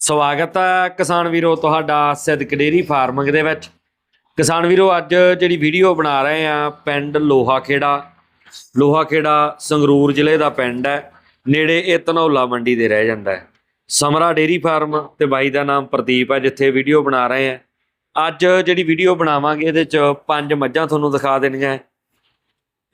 ਸਵਾਗਤ ਹੈ ਕਿਸਾਨ ਵੀਰੋ ਤੁਹਾਡਾ ਸਿੱਧਕ ਡੇਰੀ ਫਾਰਮਿੰਗ ਦੇ ਵਿੱਚ। ਕਿਸਾਨ ਵੀਰੋ, ਅੱਜ ਜਿਹੜੀ ਵੀਡੀਓ ਬਣਾ ਰਹੇ ਆ ਪਿੰਡ ਲੋਹਾ ਖੇੜਾ ਲੋਹਾ ਖੇੜਾ ਸੰਗਰੂਰ ਜ਼ਿਲ੍ਹੇ ਦਾ ਪਿੰਡ ਹੈ। ਨੇੜੇ ਇਹ ਧਨੌਲਾ ਮੰਡੀ ਦੇ ਰਹਿ ਜਾਂਦਾ ਹੈ। ਸਮਰਾ ਡੇਰੀ ਫਾਰਮ ਤੇ ਬਾਈ ਦਾ ਨਾਮ ਪ੍ਰਦੀਪ ਹੈ, ਜਿੱਥੇ ਵੀਡੀਓ ਬਣਾ ਰਹੇ ਆ ਅੱਜ ਜਿਹੜੀ ਵੀਡੀਓ ਬਣਾਵਾਂਗੇ, ਇਹਦੇ ਚ ਪੰਜ ਮੱਝਾਂ ਤੁਹਾਨੂੰ ਦਿਖਾ ਦੇਣੀਆਂ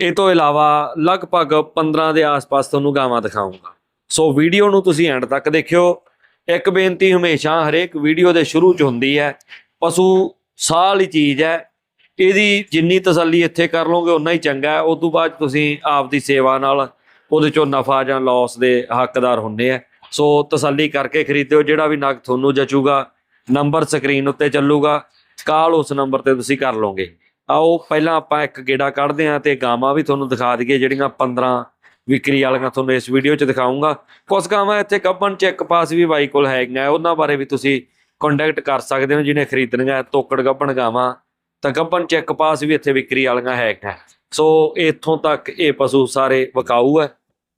ਇਹ ਤੋਂ ਇਲਾਵਾ ਲਗਭਗ 15 ਦੇ ਆਸ-ਪਾਸ ਤੁਹਾਨੂੰ ਗਾਵਾਂ ਦਿਖਾਉਂਗਾ। ਸੋ ਵੀਡੀਓ ਨੂੰ ਤੁਸੀਂ ਐਂਡ ਤੱਕ ਦੇਖਿਓ। ਇੱਕ ਬੇਨਤੀ ਹਮੇਸ਼ਾ ਹਰੇਕ ਵੀਡੀਓ ਦੇ ਸ਼ੁਰੂ 'ਚ ਹੁੰਦੀ ਹੈ, ਪਸ਼ੂ ਸਾਹ ਵਾਲੀ ਚੀਜ਼ ਹੈ, ਇਹਦੀ ਜਿੰਨੀ ਤਸੱਲੀ ਇੱਥੇ ਕਰ ਲਓਗੇ ਉਨਾ ਹੀ ਚੰਗਾ ਹੈ ਉਸ ਤੋਂ ਬਾਅਦ ਤੁਸੀਂ ਆਪ ਦੀ ਸੇਵਾ ਨਾਲ ਉਹਦੇ ਚੋਂ ਨਫਾ ਜਾਂ ਲਾਸ ਦੇ ਹੱਕਦਾਰ ਹੁੰਦੇ ਆ ਸੋ ਤਸੱਲੀ ਕਰਕੇ ਖਰੀਦਿਓ, ਜਿਹੜਾ ਵੀ ਨਗ ਤੁਹਾਨੂੰ ਜਚੂਗਾ ਨੰਬਰ ਸਕਰੀਨ ਉੱਤੇ ਚੱਲੂਗਾ, ਕਾਲ ਉਸ ਨੰਬਰ ਤੇ ਤੁਸੀਂ ਕਰ ਲਓਗੇ। ਆਓ, ਪਹਿਲਾਂ ਆਪਾਂ ਇੱਕ ਗੇੜਾ ਕੱਢਦੇ ਆਂ ਤੇ ਗਾਵਾਂ ਵੀ ਤੁਹਾਨੂੰ ਦਿਖਾ ਦਈਏ, ਜਿਹੜੀਆਂ 15 ਵਿਕਰੀ ਵਾਲੀਆਂ ਤੁਹਾਨੂੰ ਇਸ ਵੀਡੀਓ 'ਚ ਦਿਖਾਉਂਗਾ ਕੁਝ ਗਾਵਾਂ ਇੱਥੇ ਕੱਪਣ ਚੈੱਕ ਪਾਸ ਵੀ ਬਾਈ ਕੋਲ ਹੈਗੀਆਂ, ਉਹਨਾਂ ਬਾਰੇ ਵੀ ਤੁਸੀਂ ਕੰਟੈਕਟ ਕਰ ਸਕਦੇ ਹੋ ਜਿਹਨੇ ਖਰੀਦਣੀਆਂ ਤੋਕੜ ਗੱਪਣ ਗਾਵਾਂ। ਤਾਂ ਗੱਪਣ ਚੈੱਕ ਪਾਸ ਵੀ ਇੱਥੇ ਵਿਕਰੀ ਵਾਲੀਆਂ ਹੈਗੀਆਂ। ਸੋ ਇੱਥੋਂ ਤੱਕ ਇਹ ਪਸ਼ੂ ਸਾਰੇ ਵਿਕਾਊ ਹੈ।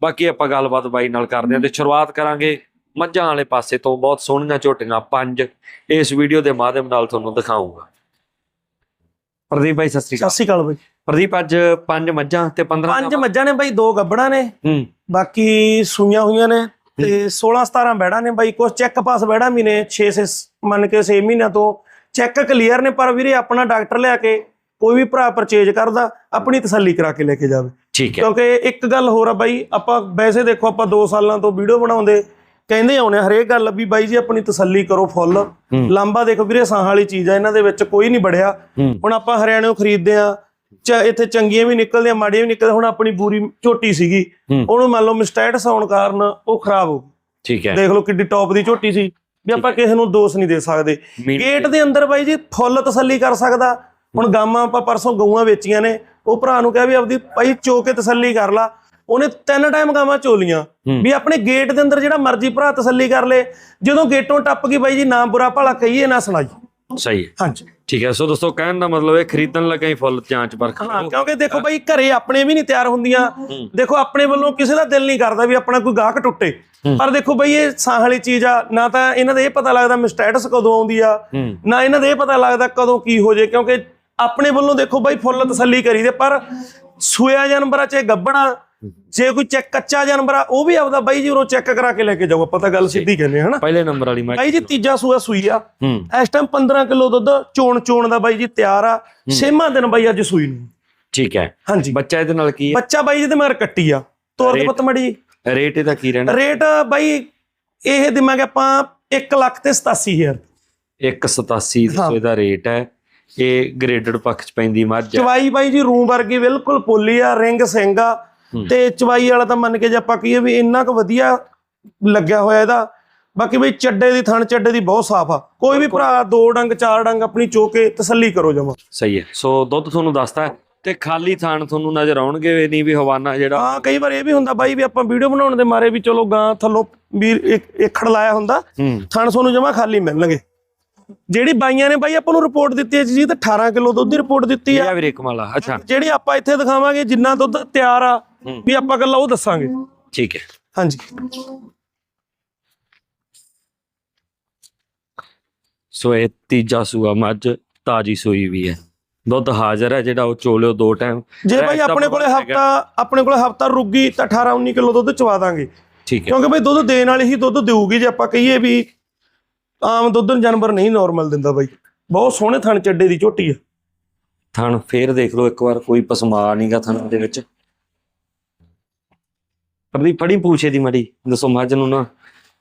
ਬਾਕੀ ਆਪਾਂ ਗੱਲਬਾਤ ਬਾਈ ਨਾਲ ਕਰਦੇ ਹਾਂ ਤੇ ਸ਼ੁਰੂਆਤ ਕਰਾਂਗੇ ਮੱਝਾਂ ਵਾਲੇ ਪਾਸੇ ਤੋਂ। ਬਹੁਤ ਸੋਹਣੀਆਂ ਝੋਟੀਆਂ ਪੰਜ। ਇਸ ਵੀਡੀਓ ਦੇ ਮਾਧਿਅਮ ਨਾਲ ਤੁਹਾਨੂੰ ਦਿਖਾਉਂਗਾ ਪ੍ਰਦੀਪ ਭਾਈ ਸਤਿ ਸ਼੍ਰੀ ਸਤਿ ਸ਼੍ਰੀ ਅਕਾਲ ਬਾਈ। ਪ੍ਰਦੀਪ ਅੱਜ ਪੰਜ ਮੱਝਾਂ ਤੇ 15 ਪੰਜ ਮੱਝਾਂ ਨੇ ਬਾਈ ਦੋ ਗੱਬੜਾਂ ਨੇ। ਹੂੰ। ਬਾਕੀ ਸੂਈਆਂ ਹੋਈਆਂ ਨੇ ਤੇ 16 17 ਬੈੜਾਂ ਨੇ ਬਾਈ ਕੁਝ ਚੈੱਕ ਪਾਸ ਬੈੜਾਂ ਵੀ ਨੇ 6 6 ਮੰਨ ਕੇ 6 ਮਹੀਨਿਆਂ ਤੋਂ। ਚੈੱਕ ਕਲੀਅਰ ਨੇ ਪਰ ਵੀਰੇ ਆਪਣਾ ਡਾਕਟਰ ਲਿਆ ਕੇ ਕੋਈ ਵੀ ਭਰਾ ਪਰਚੇਜ ਕਰਦਾ ਆਪਣੀ ਤਸੱਲੀ ਕਰਾ ਕੇ ਲੈ ਕੇ ਜਾਵੇ। ਠੀਕ ਹੈ। ਕਿਉਂਕਿ ਇੱਕ ਗੱਲ ਹੋਰ ਆ ਬਾਈ ਆਪਾਂ ਵੈਸੇ ਦੇਖੋ ਆਪਾਂ 2 ਸਾਲਾਂ ਤੋਂ ਵੀਡੀਓ ਬਣਾਉਂਦੇ ਕਹਿੰਦੇ ਆਉਣੇ ਹਰੇਕ ਗੱਲ ਵੀ ਬਾਈ ਜੀ ਆਪਣੀ ਤਸੱਲੀ ਕਰੋ ਫੁੱਲ। ਲਾਂਬਾ ਦੇਖੋ ਵੀਰੇ ਸਾਹ ਵਾਲੀ ਚੀਜ਼ ਆ ਇਹਨਾਂ ਦੇ ਵਿੱਚ ਕੋਈ ਨਹੀਂ ਬੜਿਆ ਹੁਣ ਆਪਾਂ ਹਰਿਆਣਿਓਂ ਖਰੀਦਦੇ ਆ ਚ ਇੱਥੇ ਚੰਗੀਆਂ ਵੀ ਨਿਕਲਦੀਆਂ ਮਾੜੀਆਂ ਵੀ ਨਿਕਲਦੀਆਂ ਹੁਣ ਆਪਣੀ ਪੂਰੀ ਝੋਟੀ ਸੀਗੀ। ਉਹਨੂੰ ਮੰਨ ਲਓ ਮਿਸਟੈਟਸ ਆਉਣ ਕਾਰਨ ਉਹ ਖਰਾਬ ਹੋ ਗਈ। ਠੀਕ ਹੈ। ਦੇਖ ਲਓ ਕਿੱਡੀ ਟੌਪ ਦੀ ਝੋਟੀ ਸੀ। ਵੀ ਆਪਾਂ ਕਿਸੇ ਨੂੰ ਦੋਸ਼ ਨਹੀਂ ਦੇ ਸਕਦੇ। ਗੇਟ ਦੇ ਅੰਦਰ ਬਾਈ ਜੀ ਫੁੱਲ ਤਸੱਲੀ ਕਰ ਸਕਦਾ। ਹੁਣ ਗਾਵਾਂ ਆਪਾਂ ਪਰਸੋਂ ਗਊਆਂ ਵੇਚੀਆਂ ਨੇ। ਉਹ ਭਰਾ ਨੂੰ ਕਿਹਾ ਵੀ ਆਪਦੀ ਭਾਈ ਚੋ ਕੇ ਤਸੱਲੀ ਕਰ ਲਾ। ਉਹਨੇ ਤਿੰਨ ਟਾਈਮ ਗਾਵਾਂ ਚੋਲੀਆਂ। ਵੀ ਆਪਣੇ ਗੇਟ ਦੇ ਅੰਦਰ ਜਿਹੜਾ ਮਰਜ਼ੀ ਭਰਾ ਤਸੱਲੀ ਕਰ ਲੇ। ਜਦੋਂ ਗੇਟੋਂ ਟੱਪ ਗਈ ਬਾਈ ਜੀ ਨਾ ਬੁਰਾ ਭਲਾ ਕਹੀਏ ਨਾ ਸੁਣਾਈ ਸਹੀ ਹੈ। ਹਾਂਜੀ। ਠੀਕ ਹੈ ਸੋ ਦੋਸਤੋ ਕਹਿਣ ਦਾ ਮਤਲਬ ਇਹ ਖਰੀਦਣ ਲੱਗਾ ਹੀ ਫੁੱਲ ਜਾਂਚ ਪਰਖ ਹਾਂ ਕਿਉਂਕਿ ਦੇਖੋ ਬਾਈ ਘਰੇ ਆਪਣੇ ਵੀ ਨਹੀਂ ਤਿਆਰ ਹੁੰਦੀਆਂ। ਦੇਖੋ ਆਪਣੇ ਵੱਲੋਂ ਕਿਸੇ ਦਾ ਦਿਲ ਨਹੀਂ ਕਰਦਾ ਵੀ ਆਪਣਾ ਕੋਈ ਗਾਹਕ ਟੁੱਟੇ। ਪਰ ਦੇਖੋ ਬਾਈ ਇਹ ਸਾਹ ਵਾਲੀ ਚੀਜ਼ ਆ ਨਾ ਤਾਂ ਇਹਨਾਂ ਦਾ ਇਹ ਪਤਾ ਲੱਗਦਾ ਮਿਸਟੈਟਸ ਕਦੋਂ ਆਉਂਦੀ ਆ ਨਾ ਇਹਨਾਂ ਦਾ ਇਹ ਪਤਾ ਲੱਗਦਾ ਕਦੋਂ ਕੀ ਹੋ ਜੇ ਕਿਉਂਕਿ ਆਪਣੇ ਵੱਲੋਂ ਦੇਖੋ ਬਾਈ ਫੁੱਲ ਤਸੱਲੀ ਕਰੀਦੇ ਪਰ ਸੂਇਆ ਜਾਨਵਰਾਂ ਚ ਗੱਬਣਾ ਜੇ ਕੋਈ ਚੈੱਕ ਕੱਚਾ ਜਾਨਵਰ ਆ ਉਹ ਵੀ ਆਪਦਾ ਬਾਈ ਜੀ ਉਹ ਚੈੱਕ ਕਰਾ ਕੇ ਲੈ ਕੇ ਜਾਓ ਆਪਾਂ ਤਾਂ ਗੱਲ ਸਿੱਧੀ ਕਹਿੰਦੇ ਹਾਂ ਹਨਾ? ਪਹਿਲੇ ਨੰਬਰ ਵਾਲੀ ਮੈਂ ਬਾਈ ਜੀ ਤੀਜਾ ਸੂਆ ਸੂਈ ਆ। ਹੂੰ। ਇਸ ਟਾਈਮ 15 ਕਿਲੋ ਦੁੱਧ ਚੋਣ ਚੋਣ ਦਾ ਬਾਈ ਜੀ ਤਿਆਰ ਆ। ਛੇਵਾਂ ਦਿਨ ਬਾਈ ਅੱਜ ਸੂਈ ਨੂੰ। ਠੀਕ ਹੈ। ਹਾਂਜੀ। ਬੱਚਾ ਇਹਦੇ ਨਾਲ ਕੀ ਬੱਚਾ ਬਾਈ ਜਿਹਦੇ ਮਗਰ ਕੱਟੀ ਆ। ਤੋਰ ਦੇ? ਪੁੱਤ ਮੜੀ ਹੈ ਰੇਟ ਇਹਦਾ ਕੀ ਰਹਿਣਾ? ਰੇਟ ਬਾਈ ਇਹ ਦਿਮਾਗੇ ਆਪਾਂ 1 ਲੱਖ ਤੇ 87000 187 ਹਾਂ। ਇਹਦਾ ਰੇਟ ਹੈ। ਇਹ ਗ੍ਰੇਡਡ ਪੱਖ ਚ ਪੈਂਦੀ ਮੱਝ ਹੈ। ਚਵਾਈ ਬਾਈ ਜੀ ਰੂਮ ਵਰਗੀ ਬਿਲਕੁਲ ਪੋਲੀ ਆ ਰਿੰਗ ਸਿੰਘ ਆ। ਹੂੰ। ਤੇ ਚਵਾਈ ਵਾਲਾ ਤਾਂ ਮੰਨ ਕੇ ਜੇ ਆਪਾਂ ਕਹੀਏ ਵੀ ਇੰਨਾ ਕੁ ਵਧੀਆ ਲੱਗਿਆ ਹੋਇਆ ਇਹਦਾ ਬਾਕੀ ਬਈ ਚੱਡੇ ਦੀ ਥਣ ਚੱਡੇ ਦੀ ਬਹੁਤ ਸਾਫ਼ ਆ। ਕੋਈ ਵੀ ਭਰਾ ਦੋ ਡੰਗ ਚਾਰ ਡੰਗ ਆਪਣੀ ਚੋਕੇ ਤਸੱਲੀ ਕਰੋ ਜਮਾ। ਸਹੀ ਹੈ। ਸੋ ਦੁੱਧ ਤੁਹਾਨੂੰ ਦੱਸਤਾ ਹੈ ਤੇ ਖਾਲੀ ਥਾਣ ਤੁਹਾਨੂੰ ਨਜ਼ਰ ਆਉਣਗੇ ਨਹੀਂ ਵੀ ਹਵਾਨਾ ਜਿਹੜਾ ਹਾਂ ਕਈ ਵਾਰ ਇਹ ਵੀ ਹੁੰਦਾ ਬਾਈ ਵੀ ਆਪਾਂ ਵੀਡੀਓ ਬਣਾਉਣ ਦੇ ਮਾਰੇ ਵੀ ਚਲੋ ਗਾਂ ਥੱਲੋਂ ਵੀ ਇੱਕ ਏਖੜ ਲਾਇਆ ਹੁੰਦਾ ਥਣ ਤੁਹਾਨੂੰ ਜਮਾ ਖਾਲੀ ਮਿਲਣਗੇ। ਜਿਹੜੀ ਬਾਈਆਂ ਨੇ ਬਾਈ ਆਪਾਂ ਨੂੰ ਰਿਪੋਰਟ ਦਿੱਤੀ ਹੈ ਜੀ ਤੇ 18 ਕਿਲੋ ਦੁੱਧ ਦੀ ਰਿਪੋਰਟ ਦਿੱਤੀ ਆ। ਇਹ ਵੀਰੇ ਕਮਾਲਾ ਅੱਛਾ। ਜਿਹੜੀ ਆਪਾਂ ਇੱਥੇ ਦਿਖਾਵਾਂਗੇ ਜਿੰਨਾ ਦੁੱਧ ਤਿਆਰ ਆ। ਵੀ ਆਪਾਂ ਗੱਲਾਂ ਉਹ ਦੱਸਾਂਗੇ। ਠੀਕ ਹੈ। ਹਾਂਜੀ। ਸੋ ਇਹ ਤੀਜਾ ਸੂਆ ਮੱਝ ਤਾਜੀ ਸੂਈ ਵੀ ਹੈ। ਦੁੱਧ ਹਾਜ਼ਰ ਹੈ ਜਿਹੜਾ ਉਹ ਚੋਲਿਓ ਦੋ ਟਾਈਮ ਜੇ ਬਾਈ ਆਪਣੇ ਕੋਲੇ ਹਫਤਾ ਆਪਣੇ ਕੋਲੇ ਹਫਤਾ ਰੁੱਗੀ ਤਾਂ 18 19 ਕਿਲੋ ਦੁੱਧ ਚਵਾ ਦਾਂਗੇ। ਠੀਕ ਹੈ। ਕਿਉਂਕਿ ਬਾਈ ਦੁੱਧ ਦੇਣ ਵਾਲੀ ਹੀ ਦੁੱਧ ਦੇਊਗੀ ਜੇ ਆਪਾਂ ਕਹੀਏ ਵੀ ਆਮ ਦੁੱਧ ਜਾਨਵਰ ਨਹੀਂ ਨਾਰਮਲ ਦਿੰਦਾ ਬਾਈ। ਬਹੁਤ ਸੋਹਣੇ ਥਣ ਚੱਡੇ ਦੀ ਝੋਟੀ ਆ। ਥਣ ਫੇਰ ਦੇਖ ਲਓ ਇੱਕ ਵਾਰ ਕੋਈ ਪਸਮਾ ਨਹੀਂਗਾ ਥਣ ਦੇ ਵਿੱਚ। ਪਰਦੀ ਫੜੀ ਪੂਛੇ ਦੀ ਮੜੀ ਦੱਸੋ ਮੱਝ ਨੂੰ ਨਾ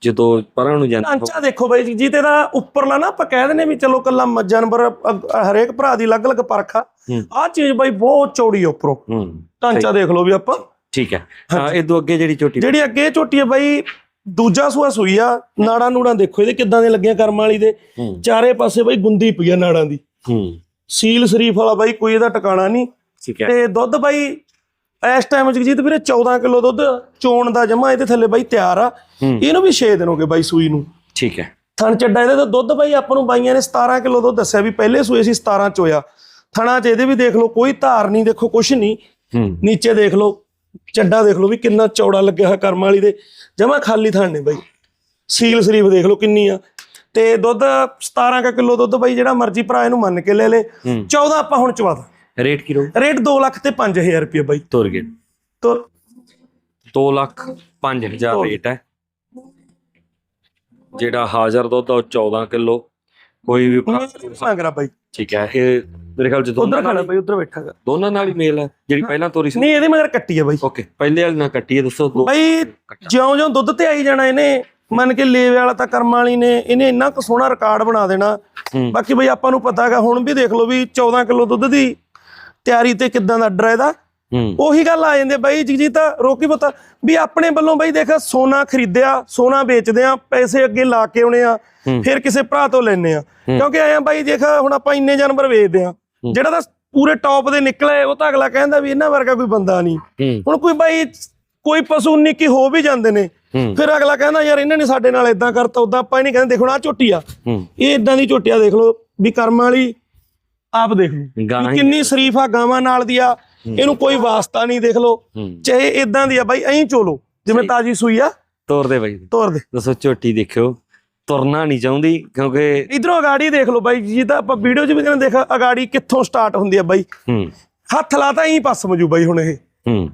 ਜਦੋਂ ਪਰਾਂ ਨੂੰ ਜਾਂਦੀ ਢਾਂਚਾ ਦੇਖੋ ਬਾਈ ਜੀ ਤੇ ਦਾ ਉੱਪਰਲਾ ਨਾ ਆਪਾਂ ਕਹਿ ਦਿੰਦੇ ਵੀ ਚਲੋ ਕੱਲਾ ਜਾਨਵਰ ਹਰੇਕ ਭਰਾ ਦੀ ਅਲੱਗ-ਅਲੱਗ ਪਰਖ ਆ। ਹੂੰ। ਚੀਜ਼ ਬਾਈ ਬਹੁਤ ਚੌੜੀ ਉੱਪਰੋਂ। ਹੂੰ। ਢਾਂਚਾ ਦੇਖ ਲਓ ਵੀ ਆਪਾਂ। ਠੀਕ ਹੈ। ਹਾਂ ਇਦੋਂ ਅੱਗੇ ਜਿਹੜੀ ਚੋਟੀ ਜਿਹੜੀ ਅੱਗੇ ਝੋਟੀ ਆ ਬਾਈ ਦੂਜਾ ਸੂਆ ਸੂਈ ਆ ਨਾੜਾਂ ਨੂੜਾਂ ਦੇਖੋ ਇਹਦੇ ਕਿੱਦਾਂ ਦੇ ਲੱਗੀਆਂ ਕਰਮ ਵਾਲੀ ਦੇ। ਹੂੰ। ਚਾਰੇ ਪਾਸੇ ਬਾਈ ਗੁੰਦੀ ਪਈ ਆ ਨਾੜਾਂ ਦੀ। ਹੂੰ। ਸੀਲ ਸ਼ਰੀਫ ਵਾਲਾ ਬਾਈ ਕੋਈ ਇਹਦਾ ਟਿਕਾਣਾ ਨਹੀਂ। ਠੀਕ ਹੈ। ਤੇ ਦੁੱਧ ਬਾਈ ਇਸ ਟਾਈਮ ਜਗਜੀਤ ਵੀਰੇ 14 ਕਿਲੋ ਦੁੱਧ ਚੋਣ ਦਾ ਜਮਾ ਇਹਦੇ ਥੱਲੇ ਬਾਈ ਤਿਆਰ ਆ। ਇਹਨੂੰ ਵੀ 6 ਦਿਨ ਹੋ ਗਏ ਬਾਈ ਸੂਈ ਨੂੰ। ਠੀਕ ਹੈ। ਥਣ ਚੱਡਾ ਇਹਦੇ ਤੋਂ ਦੁੱਧ ਬਾਈ ਆਪਾਂ ਨੂੰ ਬਾਈਆਂ ਨੇ 17 ਕਿਲੋ ਦੁੱਧ ਦੱਸਿਆ ਵੀ ਪਹਿਲੇ ਸੂਏ ਸੀ 17 ਚੋਇਆ ਥਣਾ ਚ ਇਹਦੇ ਵੀ ਦੇਖ ਲਓ ਕੋਈ ਧਾਰ ਨਹੀਂ ਦੇਖੋ ਕੁਛ ਨਹੀਂ। ਹੂੰ। ਨੀਚੇ ਦੇਖ ਲਓ ਚੱਡਾ ਦੇਖ ਲਓ ਵੀ ਕਿੰਨਾ ਚੌੜਾ ਲੱਗਿਆ ਹੋਇਆ ਕਰਮ ਵਾਲੀ ਦੇ। ਜਮਾ ਖਾਲੀ ਥਣ ਨੇ ਬਾਈ। ਸੀਲ ਸ਼ਰੀਫ ਦੇਖ ਲਓ ਕਿੰਨੀ ਆ। ਤੇ ਦੁੱਧ 17 ਕ ਕਿਲੋ ਦੁੱਧ ਬਾਈ ਜਿਹੜਾ ਮਰਜ਼ੀ ਭਰਾ ਇਹਨੂੰ ਮੰਨ ਕੇ ਲੈ ਲੇ। ਹੂੰ। 14 ਆਪਾਂ ਹੁਣ ਚਵਾਦਾ ਰੇਟ ਕੀ ਰਹੂ ਰੇਟ 2 ਲੱਖ ਤੇ 5000 ਰੁਪਏ ਬਾਈ। ਤੁਰ ਗਏ ਤੋ 2 ਲੱਖ 5000 ਰੇਟ ਹੈ। ਜਿਹੜਾ ਹਾਜ਼ਰ ਦੁੱਧ ਆ ਉਹ 14 ਕਿਲੋ। ਕੋਈ ਵੀ ਮੰਗਰਾ ਬਾਈ। ਠੀਕ ਹੈ ਇਹ ਮੇਰੇ ਖਿਆਲ ਚ ਦੋਨਾਂ ਉਧਰ ਨਾਲ ਬਾਈ ਉਧਰ ਬੈਠਾਗਾ ਦੋਨਾਂ ਨਾਲ ਹੀ ਮੇਲ ਹੈ ਜਿਹੜੀ ਪਹਿਲਾਂ ਤੋਰੀ ਸੀ। ਨਹੀਂ ਇਹਦੇ ਮਗਰ ਕੱਟੀ ਆ ਬਾਈ। ਓਕੇ ਪਹਿਲੇ ਵਾਲੀ ਨਾਲ ਕੱਟੀ ਹੈ ਦੱਸੋ ਬਾਈ ਜਿਉਂ-ਜਿਉਂ ਦੁੱਧ ਤੇ ਆਈ ਜਾਣਾ ਇਹਨੇ ਮੰਨ ਕੇ ਲੇਵੇ ਵਾਲਾ ਤਾਂ ਕਰਮ ਵਾਲੀ ਨੇ ਇਹਨੇ ਇੰਨਾ ਕੁ ਸੋਹਣਾ ਰਿਕਾਰਡ ਬਣਾ ਦੇਣਾ। ਹੂੰ। ਬਾਕੀ ਬਈ ਆਪਾਂ ਨੂੰ ਪਤਾ ਹੈਗਾ ਹੁਣ ਵੀ ਦੇਖ ਲਓ ਵੀ 14 ਕਿਲੋ ਦੁੱਧ ਦੀ ਤਿਆਰੀ ਤੇ ਕਿਦਾਂ ਦਾ ਆਰਡਰ ਹੈ ਇਹਦਾ? ਉਹੀ ਗੱਲ ਆ ਜਾਂਦੀ ਬਾਈ ਜੀ ਤਾਂ ਰੋਕੀ ਪਤਾ। ਵੀ ਆਪਣੇ ਵੱਲੋਂ ਬਾਈ ਦੇਖ ਸੋਨਾ ਖਰੀਦਿਆ ਸੋਨਾ ਵੇਚਦੇ ਆ ਪੈਸੇ ਅੱਗੇ ਲਾ ਕੇ ਆਉਣੇ ਆ। ਫਿਰ ਕਿਸੇ ਭਰਾ ਤੋਂ ਲੈਣੇ ਆ। ਕਿਉਂਕਿ ਆਇਆ ਬਾਈ ਦੇਖ ਹੁਣ ਆਪਾਂ ਇੰਨੇ ਜਾਨਵਰ ਵੇਚਦੇ ਆ। ਜਿਹੜਾ ਤਾਂ ਪੂਰੇ ਟੌਪ ਦੇ ਨਿਕਲੇ ਉਹ ਤਾਂ ਅਗਲਾ ਕਹਿੰਦਾ ਵੀ ਇਹਨਾਂ ਵਰਗਾ ਕੋਈ ਬੰਦਾ ਨਹੀਂ। ਹੁਣ ਕੋਈ ਬਾਈ ਕੋਈ ਪਸ਼ੂ ਨਿੱਕੀ ਹੋ ਵੀ ਜਾਂਦੇ ਨੇ। ਫਿਰ ਅਗਲਾ ਕਹਿੰਦਾ ਯਾਰ ਇਹਨਾਂ ਨੇ ਸਾਡੇ ਨਾਲ ਇਦਾਂ ਕਰਤਾ ਉਦਾਂ ਆਪਾਂ ਹੀ ਨਹੀਂ ਕਹਿੰਦੇ ਦੇਖੋ ਨਾ ਝੋਟੀ ਆ। ਇਹ ਇਦਾਂ ਦੀ ਝੋਟੀ ਆ ਦੇਖ ਲਓ ਵੀ ਕਰਮ ਵਾਲੀ ਆਪ ਦੇਖ ਲਓ ਹੀ ਕਿੰਨੀ ਸ਼ਰੀਫ ਆ ਗਾਵਾਂ ਨਾਲ ਦੀ ਆ ਇਹਨੂੰ ਕੋਈ ਵਾਸਤਾ ਨਹੀਂ ਦੇਖ ਲਓ। ਹੂੰ। ਚਾਹੇ ਇਦਾਂ ਦੀ ਆ ਬਾਈ ਐਂ ਚੋਲੋ ਜਿਵੇਂ। ਤਾਜੀ ਸੂਈ ਆ। ਤੋਰ ਦੇ ਬਾਈ। ਤੋਰ ਦੇ। ਦੱਸੋ ਝੋਟੀ ਦੇਖਿਓ ਤੁਰਨਾ ਨਹੀਂ ਚਾਹੁੰਦੀ ਕਿਉਂਕਿ ਇਧਰੋਂ ਅਗਾੜੀ ਦੇਖ ਲਓ ਬਾਈ ਜੀ ਤਾਂ ਆਪਾਂ ਵੀਡੀਓ 'ਚ ਵੀ ਕਹਿੰਦੇ ਦੇਖ ਅਗਾੜੀ ਕਿੱਥੋਂ ਸਟਾਰਟ ਹੁੰਦੀ ਆ ਬਾਈ। ਹੂੰ। ਹੱਥ ਲਾਤਾ ਐਂ ਪੱਸ ਮਜੂ ਬਾਈ ਹੁਣ ਇਹ। ਹੂੰ।